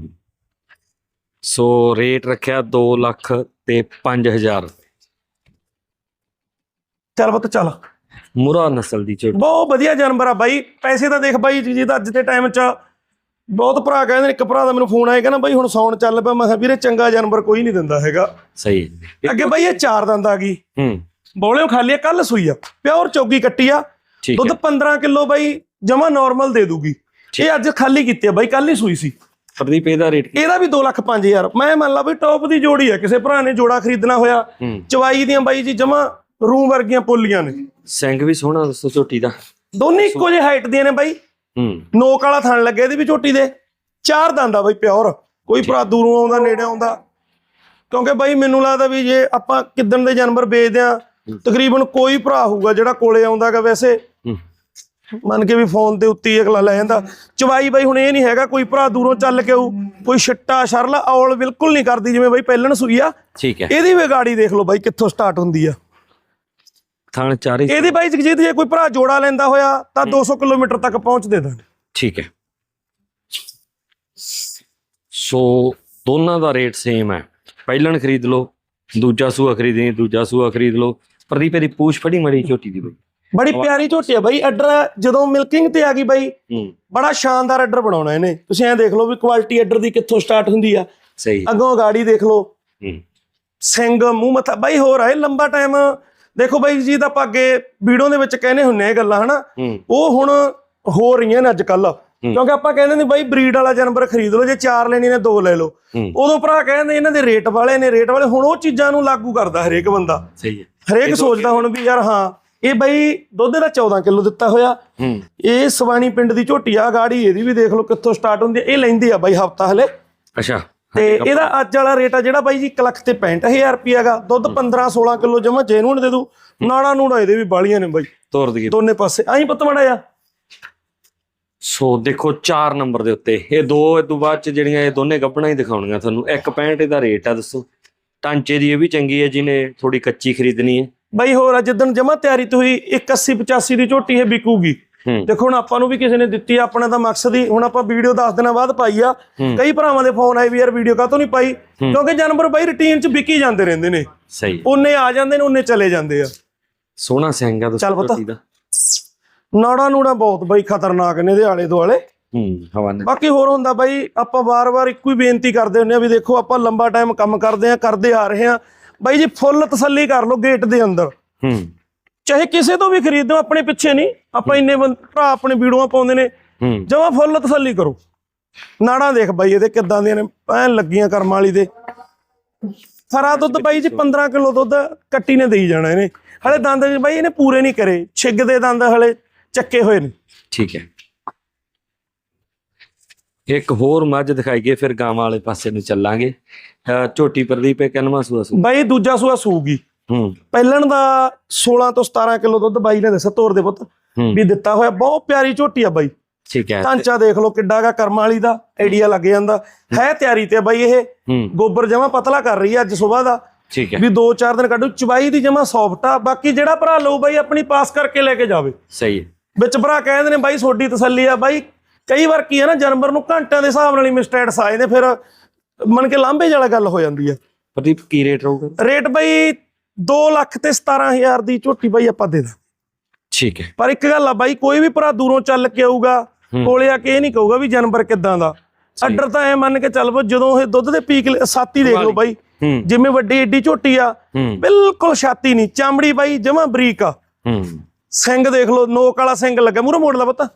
ਸੋ ਰੇਟ ਰੱਖਿਆ 2 ਲੱਖ ਤੇ 5000 ਚੱਲ ਪੁੱਤ ਚੱਲ। ਮੁਰਾ ਨਸਲ ਦੀ ਝੋਟੀ ਬਹੁਤ ਵਧੀਆ ਜਾਨਵਰ ਆ ਬਾਈ। ਪੈਸੇ ਤਾਂ ਦੇਖ ਬਾਈ ਜੀ ਤਾਂ ਅੱਜ ਦੇ ਟਾਈਮ 'ਚ ਬਹੁਤ ਭਰਾ ਕਹਿੰਦੇ ਨੇ ਇੱਕ ਭਰਾ ਦਾ ਮੈਨੂੰ ਫੋਨ ਆਇਆ ਕਹਿੰਦਾ ਬਾਈ ਹੁਣ ਸੌਣ ਚੱਲ ਪਿਆ। ਮੈਂ ਕਿਹਾ ਵੀਰੇ ਚੰਗਾ ਜਾਨਵਰ ਕੋਈ ਨਹੀਂ ਦਿੰਦਾ ਹੈਗਾ। ਸਹੀ ਹੈ। ਅੱਗੇ ਬਾਈ ਇਹ ਚਾਰ ਦੰਦ ਆ ਗਈ। ਹੂੰ। ਬੋਲਿਓ ਖਾਲੀ ਕੱਲ ਸੂਈ ਆ। ਪਿਓਰ ਚੌਗੀ ਕੱਟੀ ਆ। ਠੀਕ ਦੁੱਧ ਹੈ। 15 ਕਿਲੋ ਬਾਈ ਜਮਾ ਨਾਰਮਲ ਦੇ ਦੂਗੀ। ਇਹ ਅੱਜ ਖਾਲੀ ਕੀਤੀ ਆ ਬਾਈ ਕੱਲ ਹੀ ਸੂਈ ਸੀ। ਪ੍ਰਦੀਪ ਇਹਦਾ ਰੇਟ ਕੀ? ਇਹਦਾ ਵੀ 2 ਲੱਖ 5000 ਮੈਂ ਮੰਨ ਲਾ ਵੀ ਟੌਪ ਦੀ ਜੋੜੀ ਆ ਕਿਸੇ ਭਰਾ ਨੇ ਜੋੜਾ ਖਰੀਦਣਾ ਹੋਇਆ। ਹੂੰ। ਚਵਾਈ ਦੀਆਂ ਬਾਈ ਜੀ ਜਮਾ ਰੂਮ ਵਰਗੀਆਂ ਪੁੱਲੀਆਂ ਨੇ। ਸਿੰਘ ਵੀ ਸੋਹਣਾ ਦੱਸੋ ਝੋਟੀ ਦਾ। ਦੋਨੇ ਇੱਕੋ ਜਿਹੇ ਹਾਈਟ ਦੀਆਂ ਨੇ ਬਾਈ। ਹੂੰ। ਨੋਕ ਵਾਲਾ ਥਣ ਲੱਗੇ ਇਹਦੀ ਵੀ ਝੋਟੀ ਦੇ। ਚਾਰ ਦੰਦ ਆ ਬਾਈ ਪਿਓਰ। ਕੋਈ ਭਰਾ ਦੂਰੋਂ ਆਉਂਦਾ ਨੇੜੇ ਆਉਂਦਾ। ਕਿਉਂਕਿ ਬਾਈ ਮੈਨੂੰ ਲੱਗਦਾ ਵੀ ਜੇ ਆਪਾਂ ਕਿਦਣ ਦੇ ਜਾਨਵਰ ਵੇਚਦੇ ਆ ਤਕਰੀਬਨ ਕੋਈ ਭਰਾ ਹੋਊਗਾ ਜਿਹੜਾ ਕੋਲੇ ਆਉਂਦਾਗਾ ਵੈਸੇ। ਮੰਨ ਕੇ ਵੀ ਫੋਨ ਦੇ ਉੱਤੇ ਅਗਲਾ ਲੈ ਜਾਂਦਾ। ਚਵਾਈ ਬਾਈ ਹੁਣ ਇਹ ਨਹੀਂ ਹੈਗਾ ਕੋਈ ਭਰਾ ਦੂਰੋਂ ਚੱਲ ਕੇ ਆਊ ਕੋਈ ਛਿੱਟਾ ਸ਼ਰਲਾ ਔਲ ਬਿਲਕੁਲ ਨਹੀਂ ਕਰਦੀ ਜਿਵੇਂ ਬਾਈ ਪਹਿਲਣ ਸੂਈ ਆ। ਠੀਕ ਹੈ। ਇਹਦੀ ਵੀ ਗਾੜੀ ਦੇਖ ਲਓ ਬਾਈ ਕਿੱਥੋਂ ਸਟਾਰਟ ਹੁੰਦੀ ਆ। ਥਣ ਚਾਰੇ ਇਹਦੀ ਬਾਈ ਜਗਜੀਤ ਜੇ ਕੋਈ ਭਰਾ ਜੋੜਾ ਲੈਂਦਾ ਹੋਇਆ ਤਾਂ 200 ਕਿਲੋਮੀਟਰ ਤੱਕ ਪਹੁੰਚ ਦੇ ਦਾਂਗੇ। ਠੀਕ ਹੈ। ਸੋ ਦੋਨਾਂ ਦਾ ਰੇਟ ਸੇਮ ਹੈ। ਪਹਿਲਣ ਖਰੀਦ ਲਓ ਦੂਜਾ ਸੂਆ ਖਰੀਦਣੀ ਦੂਜਾ ਸੂਆ ਖਰੀਦ ਲਓ। ਪ੍ਰਦੀਪ ਇਹਦੀ ਪੂਛ ਫੜੀ ਮੜੀ ਝੋਟੀ ਦੀ ਬਈ। ਬੜੀ ਪਿਆਰੀ ਝੋਟੀ ਆ ਬਾਈ। ਅੱਡਰ ਜਦੋਂ ਮਿਲਕਿੰਗ ਤੇ ਆ ਗਈ ਬਾਈ ਬੜਾ ਸ਼ਾਨਦਾਰ ਅੱਡਰ ਬਣਾਉਣਾ ਇਹਨੇ। ਤੁਸੀਂ ਐਂ ਦੇਖ ਲਓ ਵੀ ਕੁਆਲਿਟੀ ਅੱਡਰ ਦੀ ਕਿੱਥੋਂ ਸਟਾਰਟ ਹੁੰਦੀ ਆ। ਸਹੀ। ਅੱਗੋਂ ਗਾੜੀ ਦੇਖ ਲਓ। ਸਿੰਘ ਮੂੰਹ ਮੱਥਾ ਬਾਈ ਹੋਰ ਆਏ ਲੰਬਾ ਟਾਈਮ ਦੇਖੋ ਬਾਈ ਜੀ ਤਾਂ ਆਪਾਂ ਅੱਗੇ ਵੀਡੀਓ ਦੇ ਵਿੱਚ ਕਹਿੰਦੇ ਹੁੰਨੇ ਇਹ ਗੱਲਾਂ ਹਨਾ? ਉਹ ਹੁਣ ਹੋ ਰਹੀਆਂ ਨੇ ਅੱਜ ਕੱਲ ਕਿਉਂਕਿ ਆਪਾਂ ਕਹਿੰਦੇ ਨੇ ਬਾਈ ਬਰੀਡ ਵਾਲਾ ਜਾਨਵਰ ਖਰੀਦ ਲਓ ਜੇ ਚਾਰ ਲੈਣੀ ਨੇ ਦੋ ਲੈ ਲਓ। ਉਦੋਂ ਭਰਾ ਕਹਿੰਦੇ ਇਹਨਾਂ ਦੇ ਰੇਟ ਵਾਲੇ ਨੇ ਰੇਟ ਵਾਲੇ ਹੁਣ ਉਹ ਚੀਜ਼ਾਂ ਨੂੰ ਲਾਗੂ ਕਰਦਾ ਹਰੇਕ ਬੰਦਾ। ਸਹੀ ਹੈ। ਹਰੇਕ ਸੋਚਦਾ ਹੁਣ ਵੀ ਯਾਰ ਹਾਂ ਇਹ ਬਾਈ ਦੁੱਧ ਦਾ 14 ਕਿਲੋ ਦਿੱਤਾ ਹੋਇਆ। ਇਹ ਸਵਾਣੀ ਪਿੰਡ ਦੀ ਝੋਟੀ ਆ ਗਾੜੀ ਇਹਦੀ ਵੀ ਦੇਖ ਲਓ ਕਿੱਥੋਂ ਸਟਾਰਟ ਹੁੰਦੀ ਹੈ ਇਹ ਲੈਂਦੀ ਆ ਬਾਈ ਹਫਤਾ ਹਲੇ। ਅੱਛਾ। ਤੇ ਇਹਦਾ ਅੱਜ ਵਾਲਾ ਰੇਟ ਆ ਜਿਹੜਾ ਬਾਈ ਜੀ 1 ਲੱਖ ਤੇ 65000 ਰੁਪਿਆ ਹੈਗਾ। ਦੁੱਧ 15 16 ਕਿਲੋ ਜਮਾ ਜੈਨੂਨ ਦੇ ਦੂ। ਨਾੜਾ ਨੂੜਾ ਇਹਦੇ ਵੀ ਬਾਲੀਆਂ ਨੇ ਬਾਈ। ਤੋਰ ਦਈਏ। ਦੋਨੇ ਪਾਸੇ। ਆਈ ਪਤ ਮੜਾ ਆ ਸੋ ਦੇਖੋ 4 ਨੰਬਰ ਦੇ ਉੱਤੇ। ਇਹ ਦੋ ਇਹ ਤੋਂ ਬਾਅਦ ਚ ਜਿਹੜੀਆਂ ਇਹ ਦੋਨੇ ਗੱਪਣਾ ਹੀ ਦਿਖਾਉਣੀਆਂ ਤੁਹਾਨੂੰ। 1.65 ਇਹਦਾ ਰੇਟ ਆ ਦੱਸੋ। ਟਾਂਚੇ ਦੀ ਇਹ ਵੀ ਚੰਗੀ ਹੈ ਜਿਹਨੇ ਥੋੜੀ ਕੱਚੀ ਖਰੀਦਣੀ ਹੈ। ਬਾਈ ਹੋਰ ਆ ਜਿੱਦਣ ਜਮਾ ਤਿਆਰੀ ਤੋਂ ਹੋਈ 81 85 ਦੀ ਝੋਟੀ ਇਹ ਵਿਕੂਗੀ। ਹੂੰ ਦੇਖੋ ਹੁਣ ਆਪਾਂ ਨੂੰ ਵੀ ਕਿਸੇ ਨੇ ਦਿੱਤੀ ਆ ਆਪਣਾ ਤਾਂ ਮਕਸਦ ਹੀ ਹੁਣ ਆਪਾਂ ਵੀਡੀਓ 10 ਦਿਨਾਂ ਬਾਅਦ ਪਾਈ ਆ। ਕਈ ਭਰਾਵਾਂ ਦੇ ਫੋਨ ਆਏ ਵੀ ਯਾਰ ਵੀਡੀਓ ਕਾਹਤੋਂ ਨਹੀਂ ਪਾਈ? ਕਿਉਂਕਿ ਜਾਨਵਰ ਬਾਈ ਰੁਟੀਨ 'ਚ ਵਿਕੀ ਜਾਂਦੇ ਰਹਿੰਦੇ ਨੇ। ਸਹੀ। ਉਹਨੇ ਆ ਜਾਂਦੇ ਨੇ ਉਹਨੇ ਚਲੇ ਜਾਂਦੇ ਆ। ਸੋਹਣਾ ਸਿੰਘ ਆ ਦੱਸੋ ਚੱਲ ਪੁੱਤ। ਝੋਟੀ ਦਾ। ਨਾੜਾ ਨੂੜਾ ਬਹੁਤ ਬਾਈ ਖਤਰਨਾਕ ਨੇ ਇਹਦੇ ਆਲੇ ਦੁਆਲੇ। ਹੂੰ ਹਵਾਨੇ ਬਾਕੀ ਹੋਰ ਹੁੰਦਾ ਬਾਈ ਆਪਾਂ ਵਾਰ-ਵਾਰ ਇੱਕੋ ਹੀ ਬੇਨਤੀ ਕਰਦੇ ਹੁੰਦੇ ਆ ਵੀ ਦੇਖੋ ਆਪਾਂ ਲੰਬਾ ਟਾਈਮ ਕੰਮ ਕਰਦੇ ਆ ਕਰਦੇ ਆ ਰਹੇ ਆ। ਬਾਈ ਜੀ ਫੁੱਲ ਤਸੱਲੀ ਕਰ ਲਓ ਗੇਟ ਦੇ ਅੰਦਰ। ਹੂੰ। ਚਾਹੇ ਕਿਸੇ ਤੋਂ ਵੀ ਖਰੀਦੋ ਆਪਣੇ ਪਿੱਛੇ ਨਹੀਂ। ਆਪਾਂ ਇੰਨੇ ਭਰਾ ਆਪਣੇ ਵੀਡੀਓਆਂ ਪਾਉਂਦੇ ਨੇ। ਜਮਾ ਫੁੱਲ ਤਸੱਲੀ ਕਰੋ। ਨਾੜਾਂ ਦੇਖ ਬਾਈ ਇਹਦੇ ਕਿੱਦਾਂ ਦੀਆਂ ਨੇ ਐਨ ਲੱਗੀਆਂ ਕਰਮ ਵਾਲੀ ਦੇ। ਸਾਰਾ ਦੁੱਧ ਬਾਈ ਜੀ 15 ਕਿਲੋ ਦੁੱਧ ਕੱਟੀ ਨੇ ਦੇਈ ਜਾਣਾ ਇਹਨੇ। ਹਲੇ ਦੰਦ ਬਾਈ ਇਹਨੇ ਪੂਰੇ ਨਹੀਂ ਕਰੇ। ਛਿੱਗ ਦੇ ਦੰਦ ਹਲੇ ਚੱਕੇ ਹੋਏ ਨੇ। ਠੀਕ ਹੈ। ਇੱਕ ਹੋਰ ਮੱਝ ਦਿਖਾਈਏ ਫਿਰ ਗਾਵਾਂ ਵਾਲੇ ਪਾਸੇ ਨੂੰ ਚੱਲਾਂਗੇ। ਝੋਟੀ ਪ੍ਰਦੀਪ ਇਹ ਕਨਵਾ ਸੂਆ ਸੂ ਬਾਈ ਦੂਜਾ ਸੂਆ ਸੂਗੀ। ਪਹਿਲਣ ਦਾ 16 ਤੋਂ 17 ਕਿਲੋ ਦੁੱਧ ਬਾਈ ਨੇ ਦੱਸਿਆ ਤੋਰ ਦੇ ਪੁੱਤ ਵੀ ਦਿੱਤਾ ਹੋਇਆ ਬਹੁਤ ਪਿਆਰੀ ਝੋਟੀ ਆ ਬਾਈ। ਠੀਕ ਹੈ। ਢਾਂਚਾ ਦੇਖ ਲਓ ਕਿੱਡਾ ਗਾ ਕਰਮ ਵਾਲੀ ਦਾ ਆਈਡੀਆ ਲੱਗ ਜਾਂਦਾ। ਹੈ। ਤਿਆਰੀ ਤੇ ਬਾਈ ਇਹ। ਗੋਬਰ ਜਮਾ ਪਤਲਾ ਕਰ ਰਹੀ ਅੱਜ ਸਵੇਰ ਦਾ। ਠੀਕ ਹੈ। ਵੀ 2-4 ਦਿਨ ਕੱਢੂ ਚਵਾਈ ਦੀ ਜਮਾ ਸੌਫਟ ਆ। ਬਾਕੀ ਜਿਹੜਾ ਭਰਾ ਲਓ ਬਾਈ ਆਪਣੀ ਪਾਸ ਕਰਕੇ ਲੈ ਕੇ ਜਾਵੇ। ਸਹੀ ਹੈ। ਵਿੱਚ ਭਰਾ ਕਹਿੰਦੇ ਨੇ ਬਾਈ ਤੁਹਾਡੀ ਤਸੱਲੀ ਆ ਬਾਈ। ਕਈ ਵਾਰ ਕੀ ਹੈ ਨਾ ਜਾਨਵਰ ਨੂੰ ਘੰਟਿਆਂ ਦੇ ਹਿਸਾਬ ਨਾਲ ਹੀ ਮਿਸਟੇਟਸ ਆ ਜਾਂਦੇ ਫਿਰ ਮੰਨ ਕੇ ਲਾਂਭੇ ਵਾਲਾ ਗੱਲ ਹੋ ਜਾਂਦੀ ਆ ਪ੍ਰਦੀਪ ਕੀ ਰੇਟ ਰਹੂਗਾ? ਰੇਟ ਬਾਈ 2 ਲੱਖ ਤੇ 17000 ਦੀ ਝੋਟੀ ਬਾਈ ਆਪਾਂ ਦੇ ਦਾਂ ਠੀਕ ਹੈ। ਪਰ ਇੱਕ ਗੱਲ ਆ ਬਾਈ ਕੋਈ ਵੀ ਭਰਾ ਦੂਰੋਂ ਚੱਲ ਕੇ ਆਊਗਾ ਕੋਲੇ ਆ ਕੇ ਇਹ ਨਹੀਂ ਕਹੂਗਾ ਵੀ ਜਾਨਵਰ ਕਿੱਦਾਂ ਦਾ। ਅੱਡਰ ਤਾਂ ਐ ਮੰਨ ਕੇ ਚੱਲ ਪੋ ਜਦੋਂ ਇਹ ਦੁੱਧ ਦੇ ਪੀਕ ਸਾਤੀ ਦੇਖ ਲਓ ਬਾਈ ਜਿਵੇਂ ਵੱਡੀ ਏਡੀ ਝੋਟੀ ਆ ਬਿਲਕੁਲ ਛਾਤੀ ਨਹੀਂ। ਚਮੜੀ ਬਾਈ ਜਮਾ ਬਰੀਕ ਆ। ਸਿੰਘ ਦੇਖ ਲਓ ਨੋਕ ਵਾਲਾ ਸਿੰਘ ਲੱਗਾ। ਮੂਰੇ ਮੋੜ ਲਾ ਪਤਾ।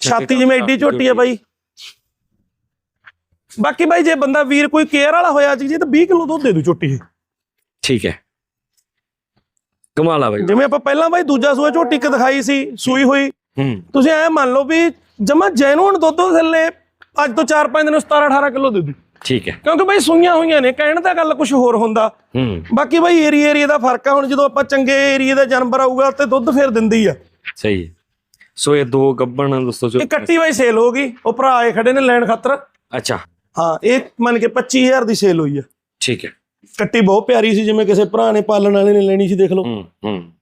ਛਾਤੀ ਜਿਵੇਂ ਏਡੀ ਝੋਟੀ ਆ ਬਾਈ। ਬਾਕੀ ਬਾਈ ਜੇ ਬੰਦਾ ਵੀਰ ਕੋਈ ਕੇਅਰ ਵਾਲਾ ਹੋਇਆ ਜੀ ਤਾਂ 20 ਕਿਲੋ ਦੁੱਧ ਦੇ ਦੂ ਝੋਟੀ। ਠੀਕ ਹੈ। ਕਮਾਲ ਆ ਬਾਈ। ਜਿਵੇਂ ਆਪਾਂ ਪਹਿਲਾਂ ਬਾਈ ਦੂਜਾ ਸੂਆ ਝੋਟੀ ਇੱਕ ਦਿਖਾਈ ਸੀ ਸੂਈ ਹੋਈ। ਹੂੰ। ਤੁਸੀਂ ਐ ਮੰਨ ਲਓ ਵੀ ਜਮਾ ਜੈਨੂਨ ਦੁੱਧ ਥੱਲੇ ਅੱਜ ਤੋਂ 4-5 ਦਿਨ 17 18 ਕਿਲੋ ਦੇ ਦੂ ਠੀਕ ਹੈ। ਕਿਉਂਕਿ ਬਾਈ ਸੂਈਆਂ ਹੋਈਆਂ ਨੇ ਕਹਿਣ ਦਾ ਗੱਲ ਕੁਝ ਹੋਰ ਹੁੰਦਾ। ਹੂੰ। ਬਾਕੀ ਬਾਈ ਏਰੀਆ ਏਰੀਆ ਦਾ ਫ਼ਰਕ ਆ ਹੁਣ ਜਦੋਂ ਆਪਾਂ ਚੰਗੇ ਏਰੀਆ ਦਾ ਜਾਨਵਰ ਆਊਗਾ ਤੇ ਦੁੱਧ ਫੇਰ ਦਿੰਦੀ ਆ। ਸਹੀ ਹੈ। ਸੋ ਇਹ ਦੋ ਗੱਬਣ ਦੋਸਤੋ ਜੋ ਇਹ ਕੱਟੀ ਬਾਈ ਸੇਲ ਹੋ ਗਈ ਉਹ ਭਰਾ ਆਏ ਖੜੇ ਨੇ ਲੈਣ ਖਾਤਰ। ਅੱਛਾ। ਹਾਂ ਇਹ ਮੰਨ ਕੇ 25000 ਦੀ ਸੇਲ ਹੋਈ ਆ। ਠੀਕ ਹੈ। ਕੱਟੀ ਬਹੁਤ ਪਿਆਰੀ ਸੀ ਜਿਵੇਂ ਕਿਸੇ ਭਰਾ ਨੇ ਪਾਲਣ ਵਾਲੇ ਨੇ ਲੈਣੀ ਸੀ ਦੇਖ ਲਓ। ਹੂੰ ਹੂੰ।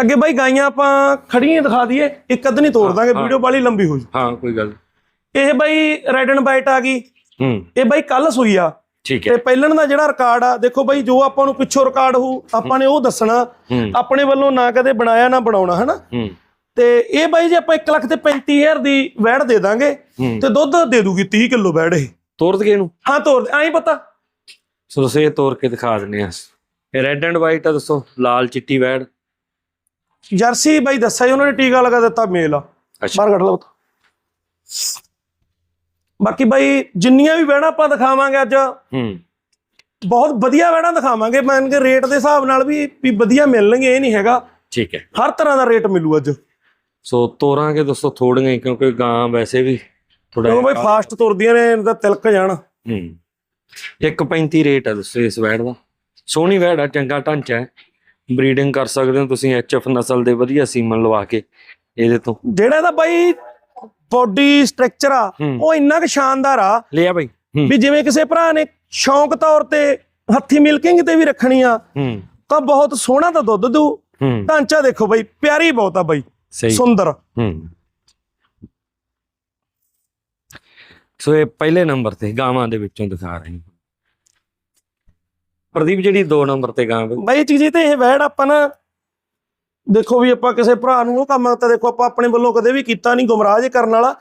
ਅੱਗੇ ਬਾਈ ਗਾਈਆਂ ਆਪਾਂ ਖੜੀਆਂ ਹੀ ਦਿਖਾ ਦਈਏ। ਇੱਕ ਅੱਧ ਨਹੀਂ ਤੋੜ ਦਾਂਗੇ ਵੀਡੀਓ ਬਾਲੀ ਲੰਬੀ ਹੋ ਜੂ। ਹਾਂ ਕੋਈ ਗੱਲ ਇਹ ਬਾਈ ਰੈਡ ਐਂਡ ਵਾਈਟ ਆ ਗਈ। ਹੂੰ। ਇਹ ਬਾਈ ਕੱਲ ਸੂਈ ਆ। ਠੀਕ ਤੇ ਹੈ ਪਹਿਲਣ ਦਾ ਜਿਹੜਾ ਰਿਕਾਰਡ ਆ ਦੇਖੋ ਬਾਈ ਜੋ ਆਪਾਂ ਨੂੰ ਪਿੱਛੋਂ ਰਿਕਾਰਡ ਹੋਊ ਆਪਾਂ ਨੇ ਉਹ ਦੱਸਣਾ। ਹੂੰ। ਆਪਣੇ ਵੱਲੋਂ ਨਾ ਕਦੇ ਬਣਾਇਆ ਨਾ ਬਣਾਉਣਾ ਹਨਾ? ਹੂੰ। ਤੇ ਇਹ ਬਾਈ ਜੇ ਆਪਾਂ 1 ਲੱਖ ਤੇ 35000 ਦੀ ਵੈੜ ਦੇ ਦਾਂਗੇ ਹੂੰ। ਤੇ ਦੁੱਧ ਦੇ ਦੂਗੀ 30 ਕਿਲੋ ਵੈੜ ਇਹ। ਤੋੜ ਦਗੇ ਇਹਨੂੰ। ਹਾਂ ਤੋਰ ਐਂ ਪਤਾ। ਸੋ ਤੁਸੀਂ ਇਹ ਤੋੜ ਕੇ ਦਿਖਾ ਦਿੰਦੇ ਆ ਇਹ ਰੈੱਡ ਐਂਡ ਵਾਈਟ ਆ ਦੱਸੋ ਲਾਲ ਚਿੱਟੀ ਵੈੜ ਜਰਸੀ ਬਾਈ ਦੱਸਿਆ ਉਹਨਾਂ ਨੇ ਟੀਕਾ ਲਗਾ ਦਿੱਤਾ ਮੇਲ। ਆ ਬਾਹਰ ਕੱਢ ਲਓ। ਬਾਕੀ ਬਾਈ ਜਿੰਨੀਆਂ ਵੀ ਵੈੜਾਂ ਆਪਾਂ ਦਿਖਾਵਾਂਗੇ ਅੱਜ ਹੂੰ। ਬਹੁਤ ਵਧੀਆ ਵੈੜਾਂ ਦਿਖਾਵਾਂਗੇ। ਮੰਨ ਕੇ ਰੇਟ ਦੇ ਹਿਸਾਬ ਨਾਲ ਵੀ ਵੀ ਵਧੀਆ ਮਿਲਣਗੇ ਇਹ ਨਹੀਂ ਹੈਗਾ। ਠੀਕ ਹੈ। ਹਰ ਤਰ੍ਹਾਂ ਦਾ ਰੇਟ ਮਿਲੂ ਅੱਜ। ਸੋ ਤੋਰਾਂਗੇ ਦੋਸਤੋ ਥੋੜੀਆਂ ਕਿਉਂਕਿ ਗਾਂ ਵੈਸੇ ਵੀ ਥੋੜਾ ਬਾਈ ਫਾਸਟ ਤੁਰਦੀਆਂ ਨੇ ਇਹਨਾਂ ਦਾ ਤਿਲਕ ਜਾਣ। ਹੂੰ। 1.35 ਰੇਟ ਆ ਦੱਸੋ ਇਸ ਵੈੜ ਦਾ। ਸੋਹਣੀ ਵੈੜ ਆ ਚੰਗਾ ਢਾਂਚਾ ਹੈ। ਬਰੀਡਿੰਗ ਕਰ ਸਕਦੇ ਹੋ ਤੁਸੀਂ ਐਚਐਫ ਨਸਲ ਦੇ ਵਧੀਆ ਸੀਮਨ ਲਵਾ ਕੇ ਇਹਦੇ ਤੋਂ। ਜਿਹੜਾ ਇਹਦਾ ਬਾਈ ਬੋਡੀ ਸਟਰਕਚਰ ਆ ਹੂੰ। ਉਹ ਇੰਨਾ ਕੁ ਸ਼ਾਨਦਾਰ ਆ ਲਿਆ ਬਾਈ। ਹੂੰ। ਵੀ ਜਿਵੇਂ ਕਿਸੇ ਭਰਾ ਨੇ ਸ਼ੌਂਕ ਤੌਰ ਤੇ ਹੱਥੀ ਮਿਲਕਿੰਗ ਤੇ ਵੀ ਰੱਖਣੀ ਆ ਹੂੰ। ਤਾਂ ਬਹੁਤ ਸੋਹਣਾ ਤਾਂ ਦੁੱਧ ਦੂ ਹੂੰ। ਢਾਂਚਾ ਦੇਖੋ ਬਾਈ ਪਿਆਰੀ ਬਹੁਤ ਆ ਬਾਈ। ਸੁੰਦਰ। ਹੂੰ। ਸੋ ਇਹ ਪਹਿਲੇ ਨੰਬਰ ਤੇ ਗਾਵਾਂ ਦੇ ਵਿੱਚੋਂ ਦਿਖਾ ਰਹੇ ਹਾਂ। ਪ੍ਰਦੀਪ ਜਿਹੜੀ 2 ਨੰਬਰ ਤੇ ਗਾਂ ਬਈ ਬਾਈ ਚੀਜ਼ੀ ਤੇ ਇਹ ਵੈੜ ਆਪਾਂ ਨਾ ਦੇਖੋ ਵੀ ਆਪਾਂ ਕਿਸੇ ਭਰਾ ਨੂੰ ਉਹ ਕੰਮ ਤਾਂ ਦੇਖੋ ਆਪਾਂ ਆਪਣੇ ਵੱਲੋਂ ਕਦੇ ਵੀ ਕੀਤਾ ਨਹੀਂ ਗੁੰਮਰਾਹ ਜੇ ਕਰਨ ਵਾਲਾ।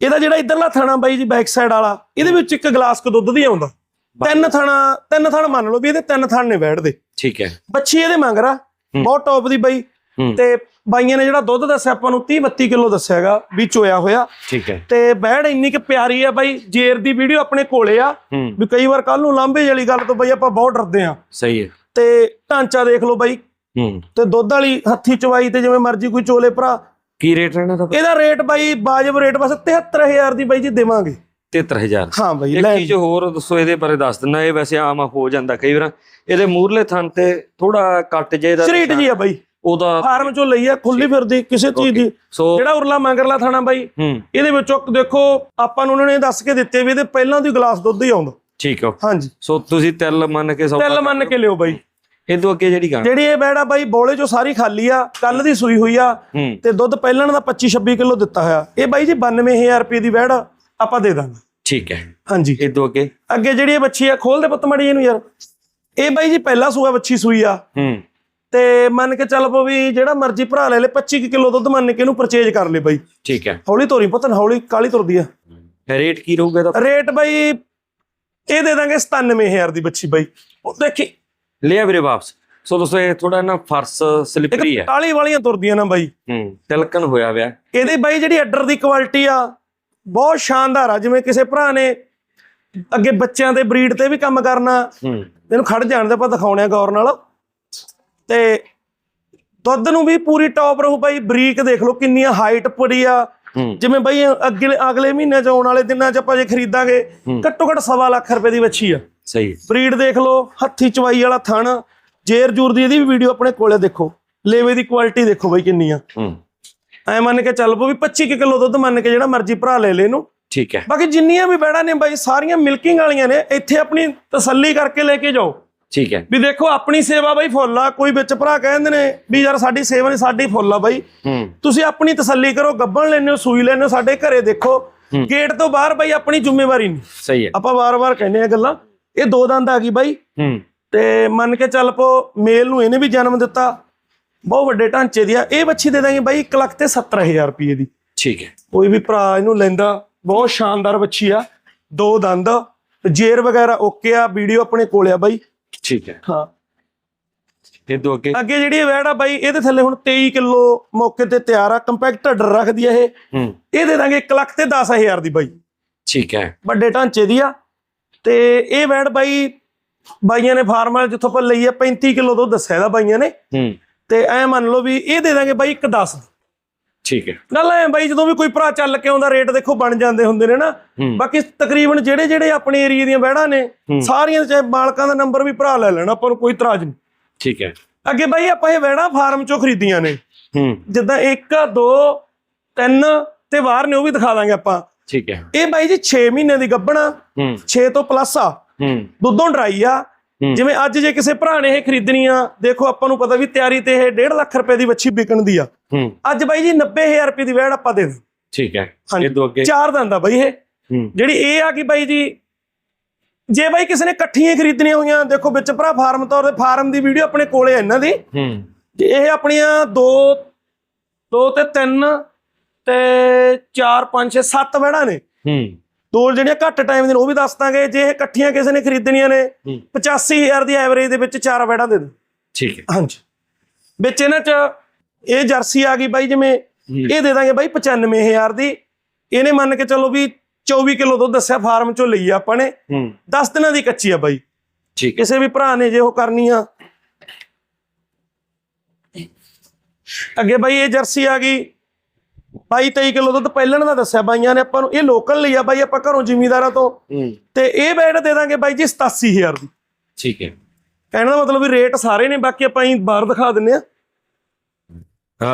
ਇਹਦਾ ਜਿਹੜਾ ਇਧਰਲਾ ਥਾਣਾ ਬਾਈ ਜੀ ਬੈਕ ਸਾਈਡ ਵਾਲਾ ਇਹਦੇ ਵਿੱਚ ਇੱਕ ਗਲਾਸ ਕ ਦੁੱਧ ਦੀ ਆਉਂਦਾ। ਤਿੰਨ ਥਾਣਾ ਤਿੰਨ ਥਾਣ ਮੰਨ ਲਓ ਵੀ ਇਹਦੇ ਤਿੰਨ ਥਾਣ ਨੇ ਵੈੜ ਦੇ। ਠੀਕ ਹੈ। ਬੱਚੀ ਇਹਦੇ ਮੰਗ ਰਾ ਬਹੁਤ ਟੌਪ ਦੀ ਬਾਈ। ਤੇ ਬਾਈਆਂ ਨੇ ਜਿਹੜਾ ਦੁੱਧ ਦੱਸਿਆ ਆਪਾਂ ਨੂੰ 30 32 ਕਿਲੋ ਦੱਸਿਆਗਾ ਵੀ ਚੋਇਆ ਹੋਇਆ। ਠੀਕ ਹੈ। ਤੇ ਬੈੜ ਇੰਨੀ ਕਿ ਪਿਆਰੀ ਆ ਬਾਈ ਜੇਰ ਦੀ ਵੀਡੀਓ ਆਪਣੇ ਕੋਲੇ ਆ। ਵੀ ਕਈ ਵਾਰ ਕੱਲ ਨੂੰ ਲਾਂਭੇ ਵਾਲੀ ਗੱਲ ਤੋਂ ਬਾਈ ਆਪਾਂ ਬਹੁਤ ਡਰਦੇ ਆ। ਸਹੀ ਹੈ। ਤੇ ਢਾਂਚਾ ਦੇਖ ਲਓ ਬਾਈ। ਹੂੰ। ਤੇ ਦੁੱਧ ਵਾਲੀ ਹੱਥੀ ਚਵਾਈ ਤੇ ਜਿਵੇਂ ਮਰਜ਼ੀ ਕੋਈ ਚੋਲੇ ਭਰਾ। ਕੀ ਰੇਟ ਰਹਿਣਾ ਦਾ ਇਹਦਾ ਰੇਟ ਬਾਈ ਬਾਜਬ ਰੇਟ ਬਸ 73000 ਦੀ ਬਾਈ ਜੀ ਦੇਵਾਂਗੇ। 73000 ਹਾਂ ਬਾਈ ਇੱਕ ਚੀਜ਼ ਹੋਰ ਦੱਸੋ ਇਹਦੇ ਬਾਰੇ ਦੱਸ ਦਿੰਦਾ ਇਹ ਵੈਸੇ ਆਮ ਹੋ ਜਾਂਦਾ ਕਈ ਵਾਰ। ਇਹਦੇ ਮੂਰਲੇ ਥਣ ਤੇ ਥੋੜਾ ਕੱਟ ਜੇ ਦਾ ਸਟ੍ਰੀਟ ਜੀ ਆ ਬਾਈ। ਉਹਦਾ ਫਾਰਮ ਚੋਂ ਲਈ ਆ ਖੁੱਲੀ ਫਿਰਦੀ ਕਿਸੇ ਚੀਜ਼ ਦੀ। ਸੋ ਜਿਹੜਾ ਉਰਲਾ ਮੰਗਰਲਾ ਥਾਣਾ ਬਾਈ ਇਹਦੇ ਵਿੱਚੋਂ ਦੇਖੋ ਆਪਾਂ ਨੂੰ ਉਹਨਾਂ ਨੇ ਦੱਸ ਕੇ ਦਿੱਤੇ ਵੀ ਇਹਦੇ ਪਹਿਲਾਂ ਦੀ ਗਲਾਸ ਦੁੱਧ ਹੀ ਆਉਂਦਾ। ਠੀਕ ਹੈ ਹਾਂਜੀ। ਸੋ ਤੁਸੀਂ ਤਿਲ ਮੰਨ ਕੇ ਸੌਦਾ ਤਿੱਲ ਮੰਨ ਕੇ ਲਿਓ ਬਾਈ। ਇਹ ਤੋਂ ਅੱਗੇ ਜਿਹੜੀ ਗਾਂ ਜਿਹੜੀ ਇਹ ਬੈੜਾ ਬਾਈ ਬੋਲੇ ਚੋਂ ਸਾਰੀ ਖਾਲੀ ਆ ਕੱਲ ਦੀ ਸੂਈ ਹੋਈ ਆ ਤੇ ਦੁੱਧ ਪਹਿਲਾਂ ਦਾ 25 26 ਕਿਲੋ ਦਿੱਤਾ ਹੋਇਆ। ਇਹ ਬਾਈ ਜੀ 92000 ਰੁਪਏ ਦੀ ਬੈੜ ਆਪਾਂ ਦੇ ਦਾਂਗੇ। ਠੀਕ ਹੈ। ਹਾਂਜੀ। ਇਹ ਤੋਂ ਅੱਗੇ? ਅੱਗੇ ਜਿਹੜੀ ਇਹ ਬੱਚੀ ਆ ਖੋਲ ਦੇ ਪੁੱਤ ਮੜੀ ਇਹਨੂੰ ਯਾਰ। ਇਹ ਬਾਈ ਜੀ ਪਹਿਲਾ ਸੂਆ ਬੱਚੀ ਸੂਈ ਆ। ਹੂੰ। ਤੇ ਮੰਨ ਕੇ ਚੱਲ ਪੋ ਵੀ ਜਿਹੜਾ ਮਰਜ਼ੀ ਭਰਾ ਲੈ ਲੈ 25 ਕਿਲੋ ਦੁੱਧ ਮੰਨ ਕੇ ਇਹਨੂੰ ਪਰਚੇਜ ਕਰ ਲੈ ਬਾਈ। ਠੀਕ ਹੈ। ਹੌਲੀ ਤੋਰੀ ਪੁੱਤ ਹੌਲੀ ਕਾਲੀ ਤੁਰਦੀ ਆ। ਰੇਟ ਕੀ ਰਹੂਗਾ ਇਹਦਾ? ਰੇਟ ਬਾਈ ਇਹ ਦੇ ਦਾਂਗੇ 97000 ਦੀ ਬੱਚੀ ਬਾਈ। ਉਹ ਦੇਖੀ। ਲਿਆ ਵੀਰੇ ਵਾਪਸ। ਸੋ ਦੋਸਤੋ ਇਹ ਥੋੜਾ ਨਾ ਫਰਸ ਸਲਿਪਰੀ ਹੈ। ਕਾਲੀ ਵਾਲੀਆਂ ਤੁਰਦੀਆਂ ਨਾ ਬਾਈ। ਹੂੰ ਤਿਲਕਣ ਹੋਇਆ ਵਿਆ। ਇਹਦੀ ਬਾਈ ਜਿਹੜੀ ਅੱਡਰ ਦੀ ਕੁਆਲਿਟੀ ਆ ਬਹੁਤ ਸ਼ਾਨਦਾਰ ਆ। ਜਿਵੇਂ ਕਿਸੇ ਭਰਾ ਨੇ ਅੱਗੇ ਬੱਚਿਆਂ ਦੇ ਬਰੀਡ ਤੇ ਵੀ ਕੰਮ ਕਰਨਾ ਹੂੰ। ਇਹਨੂੰ ਖੜ ਜਾਣ ਦੇ ਆਪਾਂ ਦਿਖਾਉਣੇ ਗੌਰ ਨਾਲ। ਤੇ ਦੁੱਧ ਨੂੰ ਵੀ ਪੂਰੀ ਟੌਪ ਰਹੂ ਬਾਈ ਬਰੀਕ ਦੇਖ ਲਓ ਕਿੰਨੀਆਂ ਹਾਈਟ ਪੜੀ ਆ। ਜਿਵੇਂ ਬਾਈ ਅਗਲੇ ਅਗਲੇ ਮਹੀਨੇ ਚ ਆਉਣ ਵਾਲੇ ਦਿਨਾਂ ਚ ਆਪਾਂ ਜੇ ਖਰੀਦਾਂਗੇ। ਘੱਟੋ ਘੱਟ ਸਵਾ ਲੱਖ ਰੁਪਏ ਦੀ ਵੱਛੀ ਆ। ਸਹੀ। ਬਰੀਡ ਦੇਖ ਲਓ ਹੱਥੀ ਚਵਾਈ ਵਾਲਾ ਥਣ ਜੇਰ ਜੂਰ ਦੀ ਇਹਦੀ ਵੀ ਵੀਡੀਓ ਆਪਣੇ ਕੋਲੇ ਦੇਖੋ। ਲੇਵੇ ਦੀ ਕੁਆਲਿਟੀ ਦੇਖੋ ਬਾਈ ਕਿੰਨੀ ਆ। ਐ ਮੰਨ ਕੇ ਚੱਲ ਪੋ ਵੀ 25 ਕਿਲੋ ਦੁੱਧ ਮੰਨ ਕੇ ਜਿਹੜਾ ਮਰਜ਼ੀ ਭਰਾ ਲੈ ਲੈ ਇਹਨੂੰ। ਠੀਕ ਹੈ। ਬਾਕੀ ਜਿੰਨੀਆਂ ਵੀ ਬੈੜਾਂ ਨੇ ਬਾਈ ਸਾਰੀਆਂ ਮਿਲਕਿੰਗ ਵਾਲੀਆਂ ਨੇ ਇੱਥੇ ਆਪਣੀ ਤਸੱਲੀ ਕਰਕੇ ਲੈ ਕੇ ਜਾਓ। ਠੀਕ ਹੈ। ਵੀ ਦੇਖੋ ਆਪਣੀ ਸੇਵਾ ਬਾਈ ਫੁੱਲ ਆ ਕੋਈ ਵਿੱਚ ਭਰਾ ਕਹਿੰਦੇ ਨੇ ਵੀ ਯਾਰ ਸਾਡੀ ਸੇਵਾ ਨਹੀਂ ਸਾਡੀ ਫੁੱਲ ਆ ਬਾਈ। ਤੁਸੀਂ ਆਪਣੀ ਤਸੱਲੀ ਕਰੋ ਗੱਬਣ ਲੈਣੇ ਹੋ ਸੂਈ ਲੈਣੇ ਹੋ ਸਾਡੇ ਘਰੇ ਦੇਖੋ ਗੇਟ ਤੋਂ ਬਾਹਰ ਬਾਈ ਆਪਣੀ ਜ਼ਿੰਮੇਵਾਰੀ ਨਹੀਂ। ਸਹੀ ਹੈ। ਆਪਾਂ ਵਾਰ-ਵਾਰ ਕਹਿੰਦੇ ਆ ਗੱਲਾਂ ਇਹ ਦੋ ਦੰਦ ਆ ਗਈ ਬਾਈ। ਤੇ ਮੰਨ ਕੇ ਚੱਲ ਪੋ ਮੇਲ ਨੂੰ ਇਹਨੇ ਵੀ ਜਨਮ ਦਿੱਤਾ ਬਹੁਤ ਵੱਡੇ ਢਾਂਚੇ ਦੀ ਆ। ਇਹ ਬੱਚੀ ਦੇ ਦਾਂਗੇ ਬਾਈ 1 ਲੱਖ ਤੇ 70000 ਰੁਪਏ ਦੀ। ਠੀਕ ਹੈ। ਕੋਈ ਵੀ ਭਰਾ ਇਹਨੂੰ ਲੈਂਦਾ ਬਹੁਤ ਸ਼ਾਨਦਾਰ ਬੱਚੀ ਆ ਦੋ ਦੰਦ ਜੇਰ ਵਗੈਰਾ ਓਕੇ ਆ ਵੀਡੀਓ ਆਪਣੇ ਕੋਲ ਆ ਬਾਈ। ਠੀਕ ਹੈ। ਹਾਂ। ਇਹ ਤੋਂ ਅੱਗੇ। ਅੱਗੇ ਜਿਹੜੀ ਇਹ ਵੈੜ ਆ ਬਾਈ ਇਹਦੇ ਥੱਲੇ ਹੁਣ 23 ਕਿਲੋ ਮੌਕੇ ਤੇ ਤਿਆਰ ਆ ਕੰਪੈਕਟ ਢੱਡਰ ਰੱਖਦੀ ਆ ਇਹ। ਹੂੰ। ਇਹ ਦੇ ਦਾਂਗੇ 1 ਲੱਖ ਤੇ 10000 ਦੀ ਬਾਈ। ਠੀਕ ਹੈ। ਵੱਡੇ ਢਾਂਚੇ ਦੀ ਆ। ਤੇ ਇਹ ਵੈੜ ਬਾਈ ਬਾਈਆਂ ਨੇ ਫਾਰਮਰ ਜਿੱਥੋਂ ਆਪਾਂ ਲਈ ਆ 35 ਕਿਲੋ ਦੁੱਧ ਦੱਸਿਆ ਇਹਦਾ ਬਾਈਆਂ ਨੇ। ਹੂੰ। ਤੇ ਐ ਮੰਨ ਲਓ ਵੀ ਇਹ ਦੇ ਦਾਂਗੇ ਬਾਈ ਇੱਕ 10 ਠੀਕ ਹੈ। ਗੱਲ ਐ ਬਾਈ ਜਦੋਂ ਵੀ ਕੋਈ ਭਰਾ ਚੱਲ ਕੇ ਆਉਂਦਾ ਰੇਟ ਦੇਖੋ ਬਣ ਜਾਂਦੇ ਹੁੰਦੇ ਨੇ ਨਾ। ਬਾਕੀ ਤਕਰੀਬਨ ਜਿਹੜੇ ਜਿਹੜੇ ਆਪਣੇ ਏਰੀਆ ਦੀਆਂ ਵਹਿੜਾਂ ਨੇ ਸਾਰੀਆਂ ਚਾਹੇ ਮਾਲਕਾਂ ਦਾ ਨੰਬਰ ਵੀ ਭਰਾ ਲੈ ਲੈਣਾ ਆਪਾਂ ਨੂੰ ਕੋਈ ਇਤਰਾਜ਼ ਨਹੀਂ। ਠੀਕ ਹੈ। ਅੱਗੇ ਬਾਈ ਆਪਾਂ ਇਹ ਵਹਿੜਾਂ ਫਾਰਮ ਚੋਂ ਖਰੀਦੀਆਂ ਨੇ। ਹੂੰ। ਜਿੱਦਾਂ 1 2 3 ਤੇ ਬਾਹਰ ਨੇ ਉਹ ਵੀ ਦਿਖਾ ਦਾਂਗੇ ਆਪਾਂ। ਠੀਕ ਹੈ। ਇਹ ਬਾਈ ਜੀ 6 ਮਹੀਨੇ ਦੀ ਗੱਭਣਾ ਹੂੰ। 6 ਤੋਂ ਪਲੱਸ ਆ। ਦੁੱਧੋਂ ਡਰਾਈ ਆ। ਜਿਵੇਂ ਅੱਜ ਜੇ ਕਿਸੇ ਭਰਾ ਨੇ ਇਹ ਖਰੀਦਣੀ ਆ ਦੇਖੋ ਆਪਾਂ ਨੂੰ ਪਤਾ ਵੀ ਤਿਆਰੀ ਤੇ ਇਹ 1.5 ਲੱਖ ਰੁਪਏ ਦੀ ਵੱਛੀ ਵਿਕਣ ਦੀ ਆ। ਅੱਜ ਬਾਈ ਜੀ 90000 ਰੁਪਏ ਦੀ ਵਹਿੜ ਆਪਾਂ ਦੇ ਦੇ ਠੀਕ ਹੈ। ਇਹ ਤੋਂ ਅੱਗੇ? ਚਾਰ ਦੰਦ ਆ ਬਾਈ ਇਹ। ਜਿਹੜੀ ਇਹ ਆ ਕਿ ਬਾਈ ਜੀ ਜੇ ਬਾਈ ਕਿਸੇ ਨੇ ਇਕੱਠੀਆਂ ਖਰੀਦਣੀਆਂ ਹੋਈਆਂ ਦੇਖੋ ਵਿੱਚ ਭਰਾ ਫਾਰਮ ਤੌਰ ਤੇ ਫਾਰਮ ਦੀ ਵੀਡੀਓ ਆਪਣੇ ਕੋਲੇ ਇਹਨਾਂ ਦੀ। ਤੇ ਇਹ ਆਪਣੀਆਂ ਦੋ ਦੋ ਤੇ ਤਿੰਨ ਤੇ 4 5 6 7 ਵਹਿੜਾਂ ਨੇ। ਹੂੰ। ਦੋ ਜਿਹੜੀਆਂ ਘੱਟ ਟਾਈਮ ਦੇ ਨੇ ਉਹ ਵੀ ਦੱਸ ਦਾਂਗੇ ਜੇ ਇਹ ਇਕੱਠੀਆਂ ਕਿਸੇ ਨੇ ਖਰੀਦਣੀਆਂ ਨੇ ਹੂੰ। 85000 ਦੀ ਐਵਰੇਜ ਦੇ ਵਿੱਚ ਚਾਰ ਵਹਿੜਾਂ ਦੇ ਦੋ ਠੀਕ ਹੈ। ਹਾਂਜੀ। ਵਿੱਚ ਇਹਨਾਂ ਚ ਇਹ ਜਰਸੀ ਆ ਗਈ ਬਾਈ ਜਿਵੇਂ। ਇਹ ਦੇ ਦਾਂਗੇ ਬਾਈ 95000 ਦੀ। ਇਹਨੇ ਮੰਨ ਕੇ ਚੱਲੋ ਵੀ 24 ਕਿਲੋ ਦੁੱਧ ਦੱਸਿਆ ਫਾਰਮ ਚੋਂ ਲਈ ਆਪਾਂ ਨੇ। ਹੂੰ। 10 ਦਿਨਾਂ ਦੀ ਕੱਚੀ ਆ ਬਾਈ। ਠੀਕ ਕਿਸੇ ਵੀ ਭਰਾ ਨੇ ਜੇ ਉਹ ਕਰਨੀ ਆ। ਅੱਗੇ ਬਾਈ ਇਹ ਜਰਸੀ ਆ ਗਈ। 22 23 ਕਿਲੋ ਦੁੱਧ ਪਹਿਲਣ ਦਾ ਦੱਸਿਆ ਬਾਈਆਂ ਨੇ ਆਪਾਂ ਨੂੰ ਇਹ ਲੋਕਲ ਲਈ ਆ ਬਾਈ ਆਪਾਂ ਘਰੋਂ ਜ਼ਿਮੀਦਾਰਾਂ ਤੋਂ। ਤੇ ਇਹ ਬੈਡ ਦੇ ਦਾਂਗੇ ਬਾਈ ਜੀ 87000 ਦੀ। ਠੀਕ ਹੈ। ਕਹਿਣ ਦਾ ਮਤਲਬ ਵੀ ਰੇਟ ਸਾਰੇ ਨੇ ਬਾਕੀ ਆਪਾਂ ਹੀ ਬਾਹਰ ਦਿਖਾ ਦਿੰਨੇ ਆ।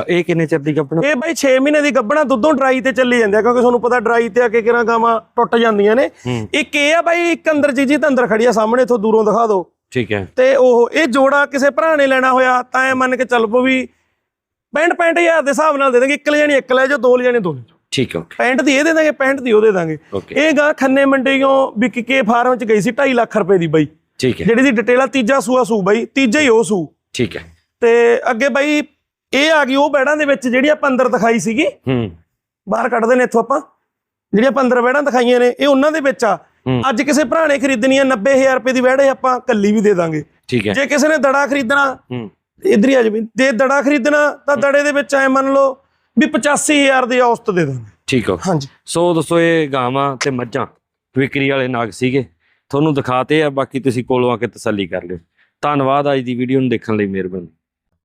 ਇਹ ਕਿੰਨੇ ਚਿਰ ਦੀ ਕੱਪਣਾ ਇਹ ਬਾਈ 6 ਮਹੀਨੇ ਦੀ ਗੱਬਣਾ ਦੁੱਧੋਂ ਡਰਾਈ ਤੇ ਚੱਲੀ ਜਾਂਦੇ ਆ ਕਿਉਂਕਿ ਤੁਹਾਨੂੰ ਪਤਾ ਡਰਾਈ ਤੇ ਆ ਕੇ ਕਿਰਾਂ ਗਾਵਾਂ ਟੁੱਟ ਜਾਂਦੀਆਂ ਨੇ। ਇੱਕ ਇਹ ਆ ਬਾਈ ਇੱਕ ਅੰਦਰ ਚੀਜ਼ੀ ਤਾਂ ਅੰਦਰ ਖੜੀ ਆ ਸਾਹਮਣੇ ਇਥੋਂ ਦੂਰੋਂ ਦਿਖਾ ਦਿਓ। ਠੀਕ ਹੈ। ਤੇ ਉਹ ਇਹ ਜੋੜਾ ਕਿਸੇ ਭਰਾ ਨੇ ਲੈਣਾ ਹੋਇਆ ਤਾਂ ਇਹ ਮੰਨ ਕੇ ਚੱਲ ਪੋ ਵੀ 65 65000 ਦੇ ਹਿਸਾਬ ਨਾਲ ਦੇ ਦਾਂਗੇ ਇੱਕ ਲੈ ਜਾਣੀ ਇੱਕ ਲੈ ਜਾਓ ਦੋ ਲੈ ਜਾਣੇ ਦੋ ਲੈ ਜਾਓ। ਠੀਕ ਹੈ 65 ਦੀ ਇਹ ਦੇ ਦਾਂਗੇ 65 ਦੀ ਉਹ ਦੇ ਦਾਂਗੇ। ਓਕੇ। ਇਹ ਗਾਂ ਖੰਨੇ ਮੰਡੀੋਂ ਵਿਕ ਕੇ ਫਾਰਮ ਚ ਗਈ ਸੀ 2.5 ਲੱਖ ਰੁਪਏ ਦੀ ਬਾਈ। ਠੀਕ ਹੈ। ਜਿਹੜੀ ਦੀ ਡਿਟੇਲ ਆ ਤੀਜਾ ਸੂਆ ਸੂ ਬਾਈ ਤੀਜਾ ਹੀ ਉਹ ਸੂ। ਠੀਕ ਹੈ। ਤੇ ਅੱਗੇ ਬਾਈ ਇਹ ਆ ਗਈ ਉਹ ਬੈੜਾਂ ਦੇ ਵਿੱਚ ਜਿਹੜੀ ਆਪਾਂ ਅੰਦਰ ਦਿਖਾਈ ਸੀਗੀ। ਹੂੰ। ਬਾਹਰ ਕੱਢਦੇ ਨੇ ਇੱਥੋਂ ਆਪਾਂ। ਜਿਹੜੀਆਂ ਆਪਾਂ ਅੰਦਰ ਵਹਿੜਾਂ ਦਿਖਾਈਆਂ ਨੇ ਇਹ ਉਹਨਾਂ ਦੇ ਵਿੱਚ ਆ। ਅੱਜ ਕਿਸੇ ਭਰਾ ਨੇ ਖਰੀਦਣੀ ਆ 90000 ਰੁਪਏ ਦੀ ਵਹਿੜੇ ਆਪਾਂ ਕੱਲੀ ਵੀ ਦੇ ਦਾਂਗੇ। ਠੀਕ ਹੈ। ਜੇ ਕਿਸੇ ਨੇ ਦੜਾ ਖਰੀਦਣਾ ਹੂੰ। ਇਧਰ ਹੀ ਆ ਜਾਵੇ ਜੇ ਦੜਾ ਖਰੀਦਣਾ ਤਾਂ ਦੜੇ ਦੇ ਵਿੱਚ ਐ ਮੰਨ ਲਓ ਵੀ 85000 ਦੀ ਔਸਤ ਦੇ ਦਾਂਗੇ ਠੀਕ ਹੋ ਹਾਂਜੀ। ਸੋ ਦੋਸਤੋ ਇਹ ਗਾਵਾਂ ਤੇ ਮੱਝਾਂ ਵਿਕਰੀ ਵਾਲੇ ਨਾਗ ਸੀਗੇ। ਤੁਹਾਨੂੰ ਦਿਖਾਤੇ ਆ ਬਾਕੀ ਤੁਸੀਂ ਕੋਲੋਂ ਆ ਕੇ ਤਸੱਲੀ ਕਰ ਲਿਓ। ਧੰਨਵਾਦ ਅੱਜ ਦੀ ਵੀਡੀਓ ਨੂੰ ਦੇਖਣ ਲਈ ਮਿਹਰਬਾਨੀ।